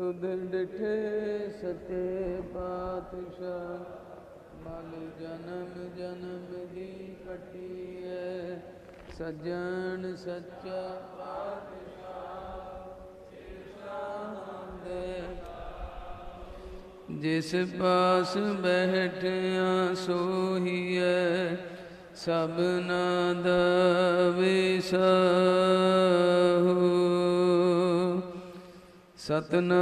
ਤੁਧ ਡਿਠੇ ਸਤੇ ਪਾਤਸ਼ਾਹ, ਮਲ ਜਨਮ ਜਨਮ ਦੀ ਕਟੀਐ, ਸਜਣ ਸੱਚਾ ਪਾਤਸ਼ਾਹ ਦੇ। ਜਿਸ ਪਾਸ ਬੈਠਿਆ ਸੋਹੀਐ ਸਭਨਾ ਦਾ ਵਿਸਾਹੋ। ਸਤਨਾਮ।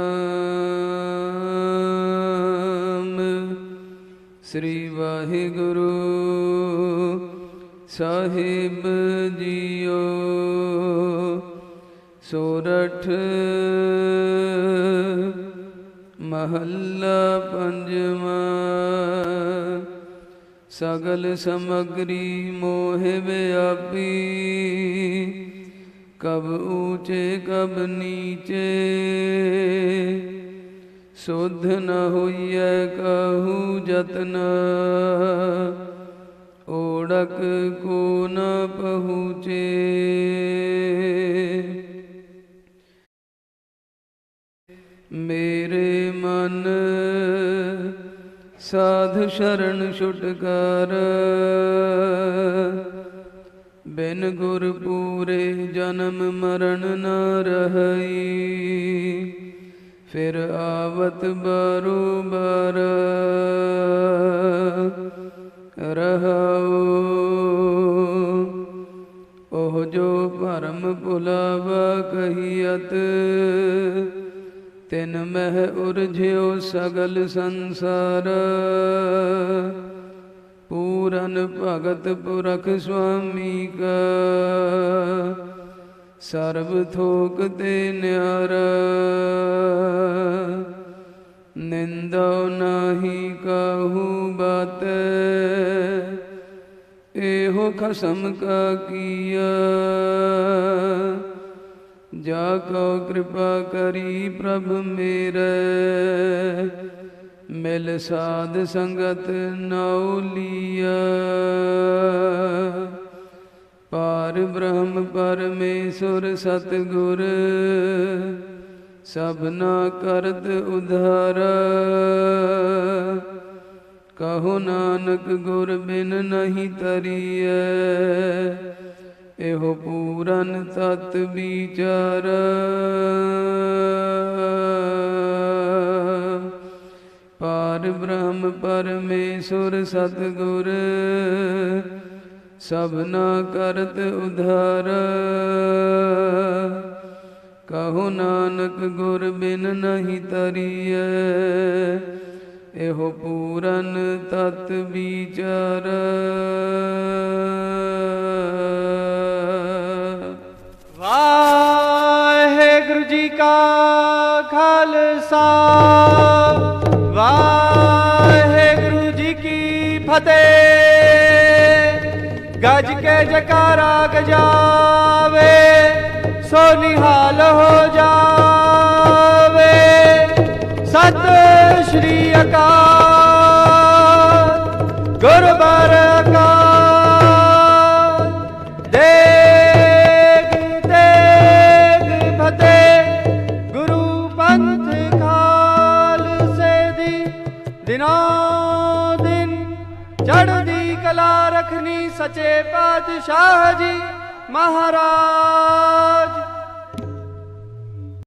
ਸ੍ਰੀ ਵਾਹਿਗੁਰੂ ਸਾਹਿਬ ਜੀਓ। ਸੋਰਠ ਮਹੱਲਾ ਪੰਜਵਾਂ। ਸਗਲ ਸਮਗਰੀ ਮੋਹ ਵਿਆਪੀ। ਕਬ ਊਚੇ, ਕਬ ਨੀਚੇ। ਸੁਧ ਨ ਹੋਈਐ ਕਹੂ ਜਤਨ। ਓੜਕ ਕੋ ਨ ਪਹੁੰਚੇ। ਮੇਰੇ ਮਨ ਸਾਧ ਸ਼ਰਨ ਛੁਟਕਾਰ। ਬਿਨ ਗੁਰ ਪੂਰੇ ਜਨਮ ਮਰਨ ਨਾ ਰਹੀ। ਫਿਰ ਆਵਤ ਬਾਰੂ ਬਰ ਰਹਾਉ। ਉਹ ਜੋ ਭਰਮ ਭੁਲਾਵਾ ਕਹੀਅਤ, ਤਿਨ ਮਹਿ ਉਰਝਿਓ ਸਗਲ ਸੰਸਾਰ। ਪੂਰਨ ਭਗਤ ਪੁਰਖ ਸੁਆਮੀ ਕਾ। ਸਰਬ ਥੋਕ ਤੇ ਨਿਆਰ। ਨਿੰਦੋ ਨਾਹੀ ਕਾਹੂ ਬਤ। ਇਹੋ ਖਸਮ ਕਾ ਕੀਆ। ਜਾ ਕੋ ਕਿਰਪਾ ਕਰੀ ਪ੍ਰਭ ਮੇਰੇ। ਮਿਲ ਸਾਧ ਸੰਗਤ ਨਾਉ ਲੀਆ ਪਾਰ ਬ੍ਰਹਮ ਪਰਮੇਸ਼ੁਰ ਸਤਗੁਰ, ਸਭਨਾ ਕਰਤ ਉਧਾਰ। ਕਹੋ ਨਾਨਕ ਗੁਰ ਬਿਨ ਨਹੀਂ ਤਰੀਐ। ਇਹੋ ਪੂਰਨ ਤਤ ਵਿਚਾਰ। ਪਾਰ ਬ੍ਰਹਮ ਪਰਮੇਸ਼ੁਰ ਸਤਗੁਰ ਸਭਨਾ ਕਰਤ ਉਧਾਰ। ਕਹੋ ਨਾਨਕ ਗੁਰ ਬਿਨ ਨਹੀਂ ਤਰੀਐ, ਇਹੋ ਪੂਰਨ ਤਤ ਵਿਚਾਰ। ਵਾਹਿਗੁਰੂ ਜੀ ਕਾ ਖਾਲਸਾ। ਗੱਜ ਕੇ ਜਕਾਰਾ ਗਜਾਵੇ ਸੋ ਨਿਹਾਲ ਹੋ ਜਾਵੇ। ਸਤਿ ਸ਼੍ਰੀ ਅਕਾਲ, ਗੁਰਬਾਰ ਅਕਾਲ। ਦੇਗ ਦੇਗ ਫਤਿਹ, ਗੁਰੂ ਪੰਥ ਖਾਲਸੇ ਦੀ ਦਿਨੋਂ ਦਿਨ ਚੜ੍ਹਦੀ ਕਲਾ ਰਖਨੀ ਸਚੇ ਪਾਤਸ਼ਾਹ ਜੀ ਮਹਾਰਾਜ।